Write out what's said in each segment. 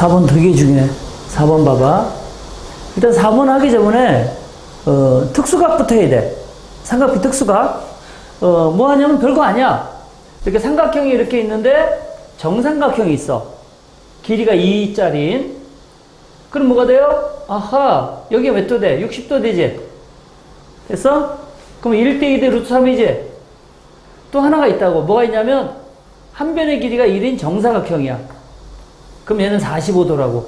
4번 두개 중에 4번 봐봐. 일단 4번 하기 전에 어, 특수각부터 해야 돼. 삼각비 특수각. 어, 뭐 하냐면 별거 아니야. 이렇게 삼각형이 이렇게 있는데 정삼각형이 있어. 길이가 2짜리인. 그럼 뭐가 돼요? 아하, 여기가 몇도 돼? 60도 되지? 됐어? 그럼 1대 2대 루트 3이지? 또 하나가 있다고. 뭐가 있냐면 한 변의 길이가 1인 정사각형이야. 그럼 얘는 45도라고.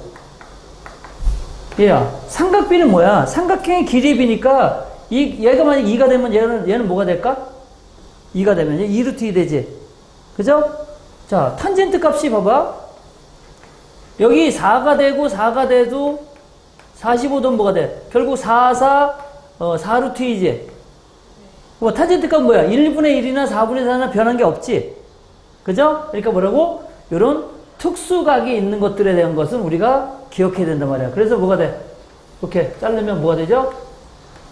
얘야, 삼각비는 뭐야? 삼각형의 길이 비니까 이, 얘가 만약 2가 되면 얘는, 얘는 뭐가 될까? 2가 되면 얘 2루트 2 되지. 그죠? 자, 탄젠트 값이 봐봐. 여기 4가 되고 4가 돼도 45도는 뭐가 돼? 결국 4, 4, 어, 4루트 2지. 뭐 탄젠트 값 뭐야? 1분의 1이나 4분의 4나 변한 게 없지. 그죠? 그러니까 뭐라고? 요런 특수각이 있는 것들에 대한 것은 우리가 기억해야 된단 말이야. 그래서 뭐가 돼? 이렇게 자르면 뭐가 되죠?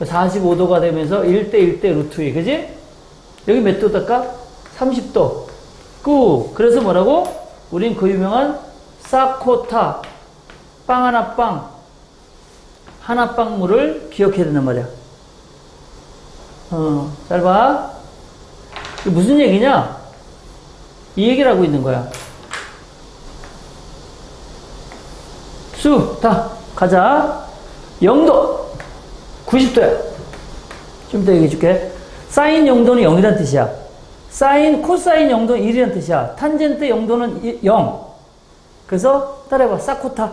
45도가 되면서 1대 1대 루트 2. 그지? 여기 몇 도일까? 30도. 꾸. 그래서 뭐라고? 우린 그 유명한 사코타 빵 하나 빵 하나 빵물을 기억해야 된단 말이야. 어, 잘 봐. 무슨 얘기냐? 이 얘기를 하고 있는 거야. 수, 다, 가자. 0도, 90도야. 좀 더 얘기해 줄게. 사인 0도는 0이란 뜻이야. 사인, 코사인 0도는 1이란 뜻이야. 탄젠트 0도는 0. 그래서 따라해봐. 사코타.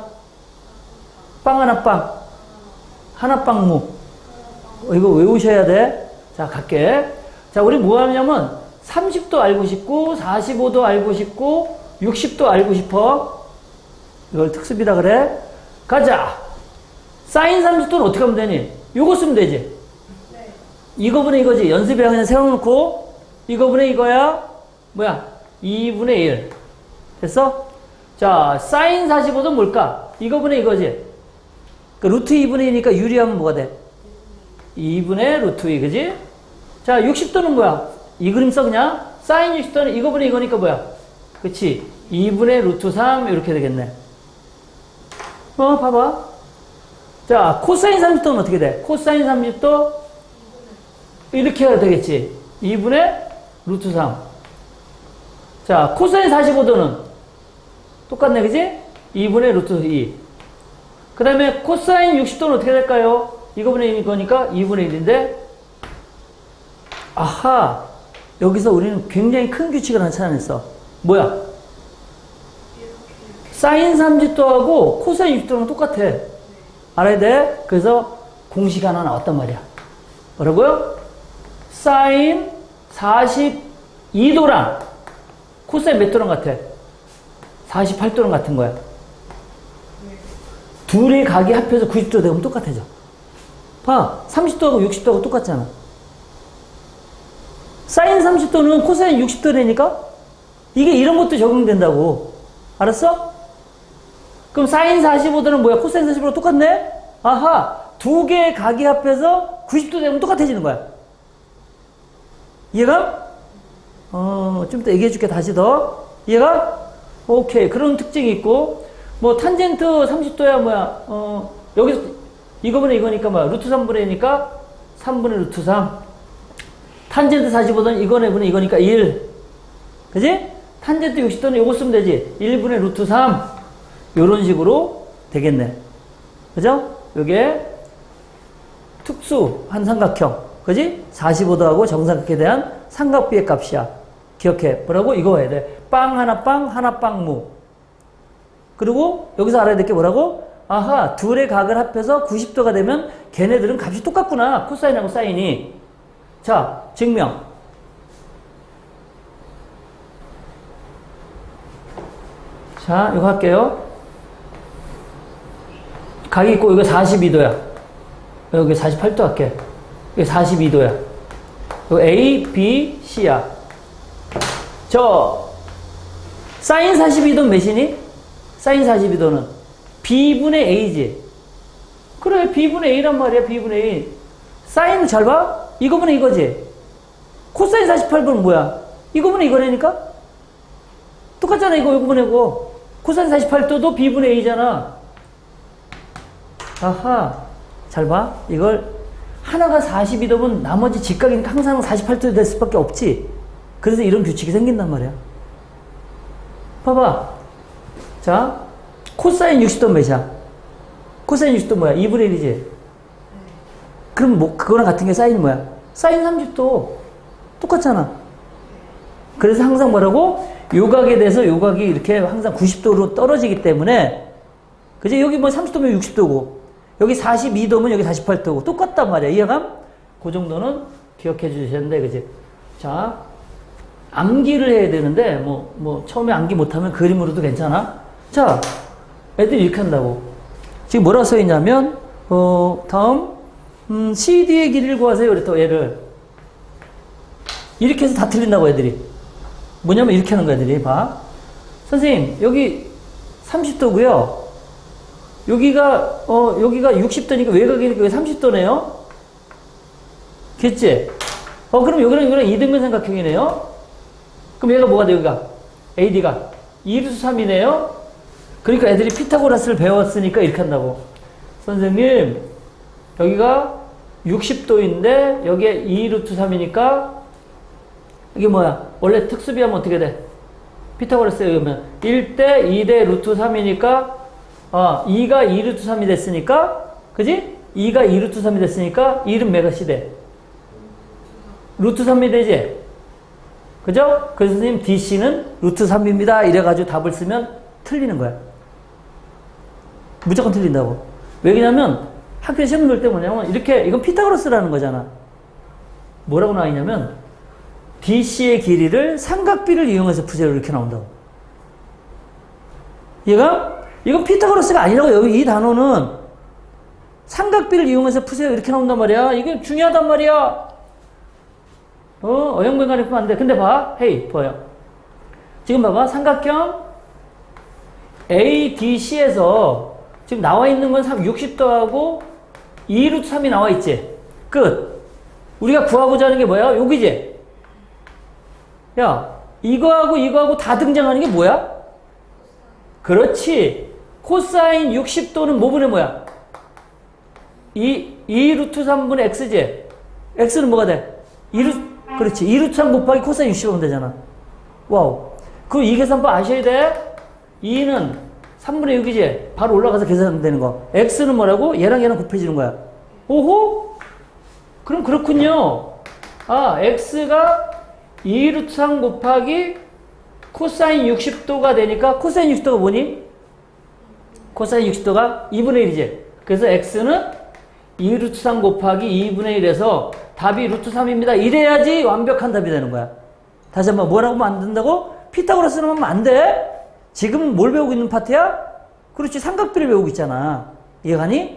빵 하나 빵. 하나 빵무. 어, 이거 외우셔야 돼. 자, 갈게. 자, 우리 뭐 하냐면 30도 알고 싶고, 45도 알고 싶고, 60도 알고 싶어. 이걸 특수비다 그래. 가자. 사인 30도는 어떻게 하면 되니? 요거 쓰면 되지. 이거분의 이거지. 연습에 그냥 세워놓고, 이거분의 이거야. 뭐야? 2분의 1. 됐어? 자, 사인 45도 뭘까? 이거분의 이거지. 그 루트 2분의 2니까 유리하면 뭐가 돼? 2분의 루트 2, 그지? 자, 60도는 뭐야? 이 그림 써, 그냥? 사인 60도는 이거분의 이거니까 뭐야? 그치? 2분의 루트 3, 이렇게 되겠네. 어, 봐봐. 자, 코사인 30도는 어떻게 돼? 코사인 30도? 이렇게 해야 되겠지. 2분의 루트 3. 자, 코사인 45도는 똑같네, 그지? 2분의 루트 2. 그 다음에 코사인 60도는 어떻게 될까요? 이거분의 1이니까 2분의 1인데, 아하, 여기서 우리는 굉장히 큰 규칙을 하나 찾아냈어. 뭐야? 사인 30도하고 코사인 60도랑 똑같아. 알아야 돼? 그래서 공식 하나 나왔단 말이야. 뭐라고요? 사인 42도랑 코사인 몇 도랑 같아? 48도랑 같은 거야. 둘의 각이 합해서 90도 되면 똑같아져. 봐. 30도하고 60도하고 똑같잖아. 사인 30도는 코사인 60도라니까? 이게 이런 것도 적용된다고. 알았어? 그럼 사인 45도는 뭐야? 코사인 45도 똑같네? 아하. 두 개의 각이 합해서 90도 되면 똑같아지는 거야. 이해가? 어, 좀더 얘기해 줄게, 다시 더. 이해가? 오케이. 그런 특징이 있고, 뭐, 탄젠트 30도야, 뭐야, 어, 여기서, 이거분의 이거니까 뭐야, 루트 3분의 2니까 3분의 루트 3. 탄젠트 45도는 이거네 분의 이거니까 1. 그지? 탄젠트 60도는 요거 쓰면 되지. 1분의 루트 3. 요런 식으로 되겠네. 그죠? 요게 특수한 삼각형. 그지? 45도하고 정삼각형에 대한 삼각비의 값이야. 기억해. 뭐라고? 이거 해야 돼. 빵 하나 빵, 하나 빵 무. 그리고 여기서 알아야 될 게 뭐라고? 아하, 둘의 각을 합해서 90도가 되면 걔네들은 값이 똑같구나. 코사인하고 사인이. 자, 증명. 자, 이거 할게요. 각이 있고, 이거 42도야. 여기 48도 할게. 이거 42도야. 이거 A, B, C야. 저, 사인 42도는 몇이니? 사인 42도는 B분의 A지. 그래, B분의 A란 말이야, B분의 A. 사인은 잘 봐? 이거분의 이거지. 코사인 48분은 뭐야? 이거분의 이거라니까? 똑같잖아, 이거, 이거분의 이거. 코사인 48도도 B분의 A잖아. 아하. 잘 봐. 이걸 하나가 42도면 나머지 직각이니까 항상 48도 될 수밖에 없지. 그래서 이런 규칙이 생긴단 말이야. 봐봐. 자, 코사인 60도 몇이야? 코사인 60도 뭐야? 2분의 1이지? 그럼 뭐, 그거랑 같은 게 사인 뭐야? 사인 30도. 똑같잖아. 그래서 항상 뭐라고? 요각에 대해서 요각이 이렇게 항상 90도로 떨어지기 때문에, 그지? 여기 뭐 30도면 60도고, 여기 42도면 여기 48도고, 똑같단 말이야. 이해감? 그 정도는 기억해 주셨는데, 그지? 자, 암기를 해야 되는데, 뭐, 뭐, 처음에 암기 못하면 그림으로도 괜찮아? 자, 애들이 이렇게 한다고. 지금 뭐라 써 있냐면, 어, 다음, 음, CD의 길이를 구하세요. 그랬다, 얘를. 이렇게 해서 다 틀린다고 애들이. 뭐냐면 이렇게 하는 거야, 애들이. 봐. 선생님, 여기 30도고요. 여기가, 어, 여기가 60도니까 외곽이니까 여기 30도네요? 겠지? 어, 그럼 여기랑 여기랑 이등변 삼각형이네요? 그럼 얘가 뭐가 돼, 여기가? AD가. 2루트 3이네요? 그러니까 애들이 피타고라스를 배웠으니까 이렇게 한다고. 선생님, 여기가 60도인데, 여기에 2루트 3이니까, 이게 뭐야? 원래 특수비하면 어떻게 돼? 피타고라스 여기면 1대 2대 루트 3이니까, 어, 2가 2루트 3이 됐으니까, 그지? 2가 2루트 3이 됐으니까, 1은 메가시 돼. 루트 3이 되지? 그죠? 그래서 선생님 DC는 루트 3입니다. 이래가지고 답을 쓰면 틀리는 거야. 무조건 틀린다고. 왜냐면 학교에 시험 볼 때 뭐냐면 이렇게 이건 피타고라스라는 거잖아. 뭐라고 나와 있냐면 DC의 길이를 삼각비를 이용해서 푸세요 이렇게 나온다고. 얘가 이건 피타고라스가 아니라고 여기 이 단어는 삼각비를 이용해서 푸세요 이렇게 나온단 말이야. 이게 중요하단 말이야. 어, 어영부영간에 풀면 안 돼. 근데 봐. 헤이, 보여. 지금 봐봐. 삼각형 ADC에서 지금 나와 있는 건 60도하고 2루트 3이 나와 있지. 끝. 우리가 구하고자 하는 게 뭐야? 여기지. 야, 이거하고 이거하고 다 등장하는 게 뭐야? 그렇지. 코사인 60도는 뭐분의 뭐야? 2, 2 루트 3분의 x지. x는 뭐가 돼? 2루트, 그렇지. 2 루트 3 곱하기 코사인 60이면 되잖아. 와우. 그이 계산법 아셔야 돼. 2는 3분의 6이지. 바로 올라가서 계산되는 거. x는 뭐라고? 얘랑 얘랑 곱해지는 거야. 오호? 그럼 그렇군요. 아, x가 2루트 3 곱하기 코사인 60도가 되니까 코사인 60도가 뭐니? 코사인 60도가 2분의 1이지. 그래서 x는 2 루트 3 곱하기 2분의 1에서 답이 루트 3입니다. 이래야지 완벽한 답이 되는 거야. 다시 한번 뭐라고 만든다고? 피타고라스는 하면 안 돼. 지금 뭘 배우고 있는 파트야? 그렇지 삼각비를 배우고 있잖아. 이해가니?